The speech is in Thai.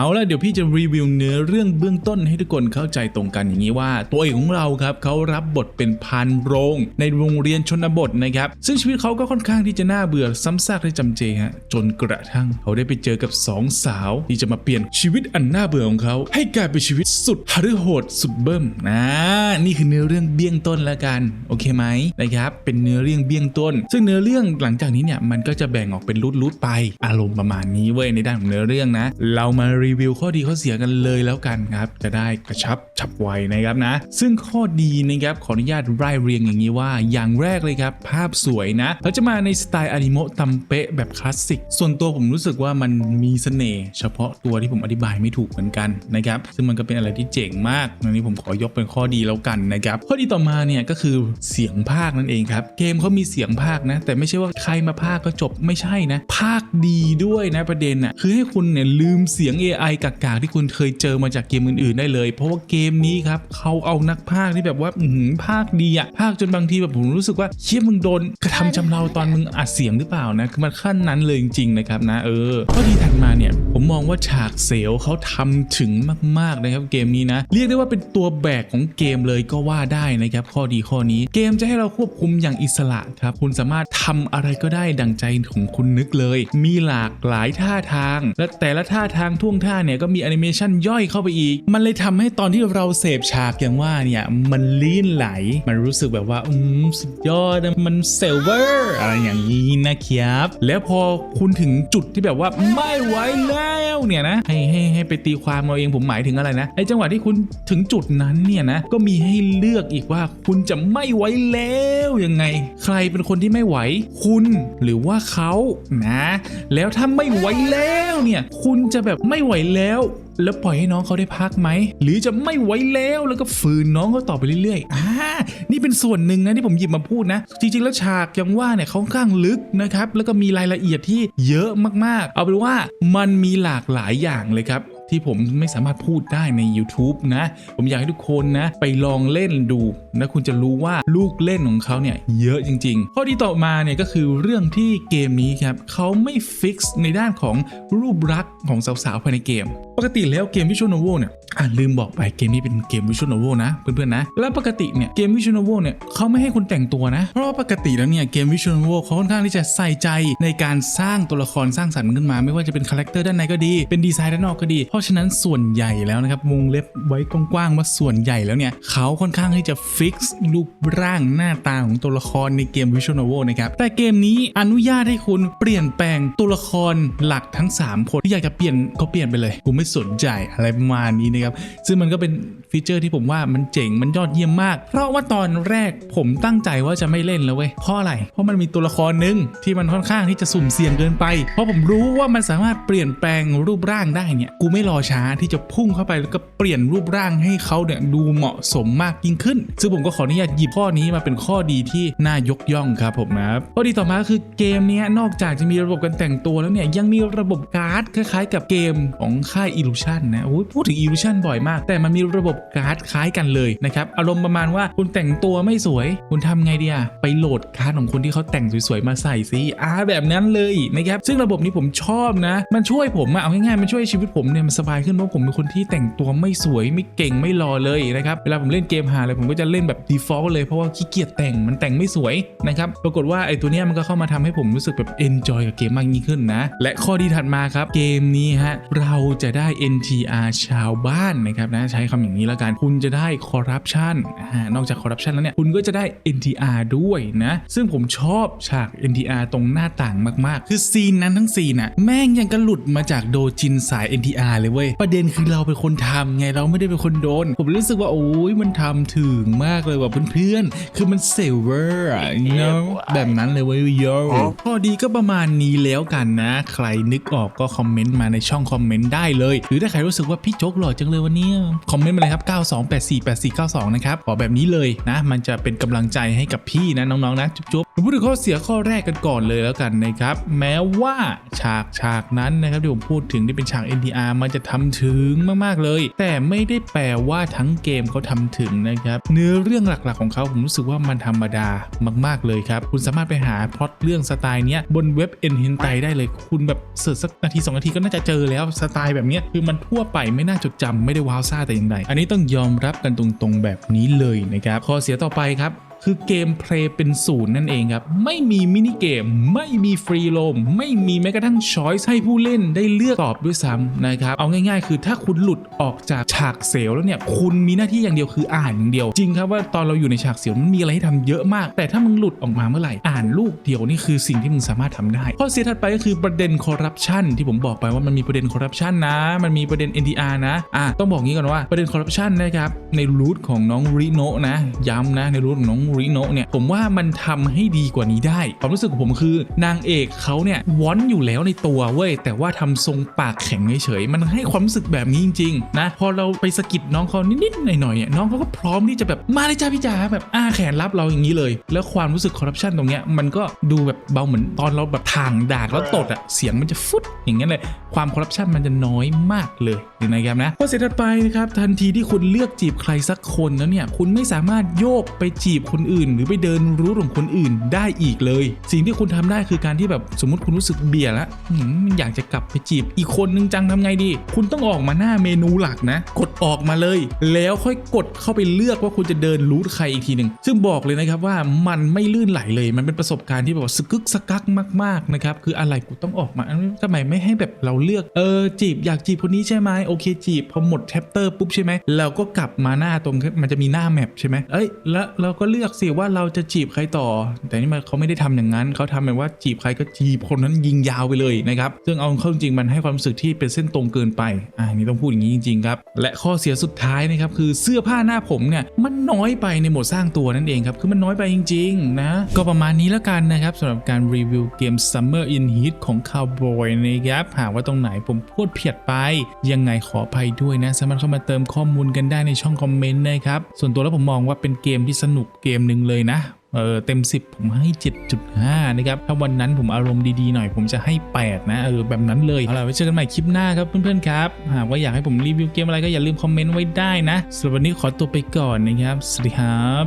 เอาละเดี๋ยวพี่จะรีวิวเนื้อเรื่องเบื้องต้นให้ทุกคนเข้าใจตรงกันอย่างนี้ว่า ตัวเอกของเราครับเขารับบทเป็นพานโรง ในโรงเรียนชนบทนะครับ ซึ่งชีวิตเขาก็ค่อนข้างที่จะน่าเบื่อซ้ำซากและจำเจฮะจนกระทั่งเขาได้ไปเจอกับสองสาว ที่จะมาเปลี่ยนชีวิตอันน่าเบื่อของเขา ให้กลายเป็นชีวิตสุดหฤโหดสุดเบิ่มนะนี่คือเนื้อเรื่องเบี้ยงต้นล้วกันโอเคไหมนะครับเป็นเนื้อเรื่องเบี้ยงต้น ซึ่งเนื้อเรื่องหลังจากนี้เนี่ยมันก็จะแบ่งออกเป็นรูดๆไป อารมณ์ประมาณนี้เว้ยในด้านของเนื้อเรื่องนะ เรามารีีวิวข้อดีข้อเสียกันเลยแล้วกันครับ จะได้กระชับฉับไวนะครับนะ ซึ่งข้อดีนะครับขออนุญาตไล่เรียงอย่างนี้ว่า อย่างแรกเลยครับ ภาพสวยนะเราจะมาในสไตล์อนิโมะตำเปะแบบคลาสสิก ส่วนตัวผมรู้สึกว่ามันมีเสน่ห์เฉพาะตัวที่ผมอธิบายไม่ถูกเหมือนกันนะครับ ซึ่งมันก็เป็นอะไรที่เจ๋งมากอันนี้ผมขอยกเป็นข้อดีแล้วกันนะครับ ข้อดีต่อมาเนี่ยก็คือเสียงภาคนั่นเองครับ เกมเขามีเสียงภาคนะ แต่ไม่ใช่ว่าใครมาภาคก็จบไม่ใช่นะ ภาคดีด้วยนะประเด็นอะคือให้คุณเนี่ยลืมเสียง AI กากๆที่คุณเคยเจอมาจากเกมอื่นๆได้เลย เพราะว่าเกมนี้ครับเขาเอานักภาคที่แบบว่าอื้อหือภาคดีอะภาคจนบางทีแบบผมรู้สึกว่าเชี่ยมึงโดนกระทำชำเราตอนมึงอัดเสียงหรือเปล่านะคือมันขั้นนั้นเลยจริงๆนะครับนะเออข้อดีถัดมาเนี่ยผมมองว่าฉากเซลเขาทำถึงมากๆนะครับเกมนี้นะ เรียกได้ว่าเป็นตัวแบกของเกมเลยก็ว่าได้นะครับข้อดีข้อนี้เกมจะให้เราควบคุมอย่างอิสระครับคุณสามารถทำอะไรก็ได้ดังใจของคุณนึกเลย มีหลากหลายท่าทาง และแต่ละท่าทางท่วงท่าเนี่ยก็มีแอนิเมชันย่อยเข้าไปอีก มันเลยทำให้ตอนที่เราเสพฉากอย่างว่าเนี่ยมันลื่นไหล มันรู้สึกแบบว่าอืมสุดยอดมันเซลเวอร์อะไรอย่างนี้นะครับ แล้วพอคุณถึงจุดที่แบบว่าไม่ไหวแล้วเนี่ยนะให้ให้ให้ไปตีความเอาเองผมหมายถึงอะไรนะไอ้จังหวะที่คุณถึงจุดนั้นเนี่ยนะก็มีให้เลือกอีกว่าคุณจะไม่ไหวแล้วยังไง ใครเป็นคนที่ไม่ไหว คุณหรือว่าเขานะ แล้วถ้าไม่ไหวแล้วเนี่ย คุณจะแบบไม่ไหวไหวแล้ว แล้วปล่อยให้น้องเขาได้พักไหม หรือจะไม่ไหวแล้วแล้วก็ฝืนน้องเขาต่อไปเรื่อยๆอ่านี่เป็นส่วนหนึ่งนะที่ผมหยิบมาพูดนะ จริงๆแล้วฉากยังว่าเนี่ยเขาค่อนข้างลึกนะครับ แล้วก็มีรายละเอียดที่เยอะมากๆ เอาเป็นว่ามันมีหลากหลายอย่างเลยครับ ที่ผมไม่สามารถพูดได้ใน YouTube นะ ผมอยากให้ทุกคนนะ ไปลองเล่นดูนะคุณจะรู้ว่าลูกเล่นของเขาเนี่ยเยอะจริง ๆ ข้อที่ต่อมาเนี่ยก็คือเรื่องที่เกมนี้ครับเขาไม่ฟิกซ์ในด้านของรูปลักษณ์ของสาวๆภายในเกม ปกติแล้วเกมวิชวลโนเวเนี่ยอ่าลืมบอกไปเกมนี้เป็นเกมวิชวลโนเวนะเพื่อนๆนะแล้วปกติเนี่ยเกมวิชวลโนเวเนี่ยเขาไม่ให้คุณแต่งตัวนะ เพราะว่าปกติแล้วเนี่ยเกมวิชวลโนเวเขาค่อนข้างที่จะใส่ใจในการสร้างตัวละครสร้างสรรค์ขึ้นมา ไม่ว่าจะเป็นคาแรคเตอร์ด้านในก็ดีเป็นดีไซน์ด้านนอกก็ดีเพราะราะฉะนั้นส่วนใหญ่แล้วนะครับวงเล็บไว้กว้างๆว่าส่วนใหญ่แล้วเนี่ยเขาค่อนข้างที่จะฟิกซ์รูปร่างหน้าตาของตัวละครในเกมวิชวลโนเวลนะครับแต่เกมนี้อนุญาตให้คุณเปลี่ยนแปลงตัวละครหลักทั้ง 3 คนที่อยากจะเปลี่ยนก็เปลี่ยนไปเลยกูไม่สนใจอะไรประมาณนี้นะครับซึ่งมันก็เป็นฟีเจอร์ที่ผมว่ามันเจ๋งมันยอดเยี่ยมมาก เพราะว่าตอนแรกผมตั้งใจว่าจะไม่เล่นแล้วเว้ยเพราะอะไร เพราะมันมีตัวละครหนึ่งที่มันค่อนข้างที่จะสุ่มเสี่ยงเกินไป เพราะผมรู้ว่ามันสามารถเปลี่ยนแปลงรูปร่างได้เนี่ยกูไม่รอช้าที่จะพุ่งเข้าไปแล้วก็เปลี่ยนรูปร่างให้เขาเนี่ยดูเหมาะสมมากยิ่งขึ้น ซึ่งผมก็ขออนุญาตหยิบข้อนี้มาเป็นข้อดีที่น่ายกย่องครับผมนะครับข้อดีต่อมาก็คือเกมนี้นอกจากจะมีระบบการแต่งตัวแล้วเนี่ยยังมีระบบการ์ดคล้ายๆ กับเกมของค่าย Illusion นะโอ้ยพูดถึง Illusion บ่อยมาก แต่มันมีระบบการ์ดคล้ายกันเลยนะครับอารมณ์ประมาณว่าคุณแต่งตัวไม่สวย คุณทำไงดีอะไปโหลดการ์ดของคนที่เขาแต่งสวยๆมาใส่สิอ่าแบบนั้นเลยนะครับซึ่งระบบนี้ผมชอบนะ มันช่วยผมอะเอาง่ายๆมันช่วยชีวิตผมเนี่ยมันสบายขึ้นเพราะผมเป็นคนที่แต่งตัวไม่สวยไม่เก่งไม่รอเลยนะครับเวลาผมเล่นเกมหาอะไรผมก็จะเล่นแบบ default เลยเพราะว่าขี้เกียจแต่งมันแต่งไม่สวยนะครับปรากฏว่าไอ้ตัวเนี้ยมันก็เข้ามาทำให้ผมรู้สึกแบบ enjoy กับเกมมากยิ่งขึ้นนะ และข้อดีถัดมาครับ เกมนี้ฮะเราจะได้ NTR ชาวบ้านนะครับนะใช้คำอย่างนี้แล้วกันคุณจะได้ corruption นอกจาก corruption แล้วเนี่ยคุณก็จะได้ NTR ด้วยนะซึ่งผมชอบฉาก NTR ตรงหน้าต่างมากๆ คือซีนนั้นทั้งซีนน่ะแม่งยังกระหลุดมาจากโดจินสาย NTR เลยเว้ยประเด็นคือเราเป็นคนทำไงเราไม่ได้เป็นคนโดน ผมรู้สึกว่าโอ้ยมันทำถึงมากเลยว่ะเพื่อนๆ คือมันเซลเวอร์อะเนาะแบบนั้นเลยเว้ยโยข้อดีก็ประมาณนี้แล้วกันนะ ใครนึกออกก็คอมเมนต์มาในช่องคอมเมนต์ได้เลย หรือถ้าใครรู้สึกว่าพี่โจ๊กหล่อจังเลยวันนี้คอมเมนต์มาเลยครับ 92848492 นะครับขอแบบนี้เลยนะ มันจะเป็นกำลังใจให้กับพี่นะน้องๆนะจุ๊บๆ มาพูดถึงข้อเสียข้อแรกกันก่อนเลยแล้วกันนะครับ แม้ว่าฉากฉากนั้นนะครับที่ผมพูดถึงที่เป็นฉาก NTR มันจะทำถึงมากๆเลย แต่ไม่ได้แปลว่าทั้งเกมเขาทำถึงนะครับ เนื้อเรื่องหลักๆของเขาผมรู้สึกว่ามันธรรมดามาก ๆเลยครับ คุณสามารถไปหาพล็อตเรื่องสไตล์เนี้ยบนเว็บ n h e n t a i ไตได้เลย คุณแบบเสิร์ชสักนาที2นาทีก็น่าจะเจอแล้วสไตล์แบบเนี้ยคือมันทั่วไปไม่น่าจดจำไม่ได้ว้าวซ่าแต่อย่างใดอันนี้ต้องยอมรับกันตรงๆแบบนี้เลยนะครับข้อเสียต่อไปครับ คือเกมเพลย์เป็นศูนย์นั่นเองครับ ไม่มีมินิเกม ไม่มีฟรีโลม ไม่มีแม้กระทั่งช้อยส์ให้ผู้เล่นได้เลือกตอบด้วยซ้ำนะครับ เอาง่ายๆ คือถ้าคุณหลุดออกจากฉากเซลล์แล้วเนี่ย คุณมีหน้าที่อย่างเดียวคืออ่านอย่างเดียว จริงครับว่าตอนเราอยู่ในฉากเซลล์มันมีอะไรให้ทำเยอะมาก แต่ถ้ามึงหลุดออกมาเมื่อไหร่อ่านลูกเดียวนี่คือสิ่งที่มึงสามารถทำได้ข้อเสียถัดไปก็คือประเด็นคอร์รัปชันที่ผมบอกไปว่ามันมีประเด็นคอร์รัปชันนะ มันมีประเด็น NTR นะอะต้องบอกงี้ก่อนว่าประเด็นคอร์รัปชันนะครับในรูทของน้องริโนะนะย้ำนะในรูทของน้องริโนะเนี่ยผมว่ามันทำให้ดีกว่านี้ได้ความรู้สึกของผมคือนางเอกเขาเนี่ยวอนอยู่แล้วในตัวเว้ยแต่ว่าทำทรงปากแข็งเฉยๆมันให้ความรู้สึกแบบนี้จริงๆนะพอเราไปสกิดน้องเขานิดๆหน่อยๆเนี่ยน้องเขาก็พร้อมที่จะแบบมาเลยจ้าพี่จ๋าแบบอ้าแขนรับเราอย่างนี้เลย แล้วความรู้สึกคอร์รัปชันตรงเนี้ยมันก็ดูแบบเบาเหมือนตอนเราแบบทางดากแล้วตดอะเสียงมันจะฟุดอย่างเงี้ยเลยความคอร์รัปชันมันจะน้อยมากเลยนะครับนะข้อเสียถัดไปนะครับทันทีที่คุณเลือกจีบใครสักคนแล้วเนี่ยคุณไม่สามารถโยกไปจีบคนอื่น หรือไปเดินรู้ของคนอื่นได้อีกเลย สิ่งที่คุณทำได้คือการที่แบบสมมติคุณรู้สึกเบียร์แล้วหืมอยากจะกลับไปจีบอีกคนนึงจังทำไงดี คุณต้องออกมาหน้าเมนูหลักนะ กดออกมาเลย แล้วค่อยกดเข้าไปเลือกว่าคุณจะเดินรู้ใครอีกทีหนึ่งซึ่งบอกเลยนะครับว่ามันไม่ลื่นไหลเลย มันเป็นประสบการณ์ที่แบบสกึกสกักมากๆนะครับคืออะไรกูต้องออกมาทำไมไม่ให้แบบเราเลือกเออจีบอยากจีบคนนี้ใช่ไหมโอเคจีบพอหมดแชปเตอร์ปุ๊บใช่ไหมเราก็กลับมาหน้าตรงมันจะมีหน้าแมปใช่ไหมเอ้ยแล้วเราก็เลือกสิว่าเราจะจีบใครต่อ แต่นี่มันเขาไม่ได้ทำอย่างนั้น เขาทำแบบว่าจีบใครก็จีบคนนั้นยิงยาวไปเลยนะครับซึ่งเอาเข้าจริงมันให้ความรู้สึกที่เป็นเส้นตรงเกินไปอ่านี่ต้องพูดอย่างนี้จริงๆครับและข้อเสียสุดท้ายนะครับคือเสื้อผ้าหน้าผมเนี่ยมันน้อยไปในโหมดสร้างตัวนั่นเองครับคือมันน้อยไปจริงๆนะก็ประมาณนี้แล้วกันนะครับสำหรับการรีวิวเกม Summer in Heat ของ Cowboy นะครับหากว่าตรงไหนผมพูดเพียดไป ยังไงขออภัยด้วยนะสามารถเข้ามาเติมข้อมูลกันได้ในช่องคอมเมนต์นะครับส่วนตัวแล้วผมมองว่าเป็นเกมที่สนุกเกมหนึ่งเลยนะเออเต็ม 10 ผมให้ 7.5 นะครับ ถ้าวันนั้นผมอารมณ์ดีๆหน่อยผมจะให้ 8 นะเออแบบนั้นเลยเอาล่ะไว้เจอกันใหม่คลิปหน้าครับเพื่อนๆครับ หากว่าอยากให้ผมรีวิวเกมอะไรก็อย่าลืมคอมเมนต์ไว้ได้นะสำหรับวันนี้ขอตัวไปก่อนนะครับ สวัสดีครับ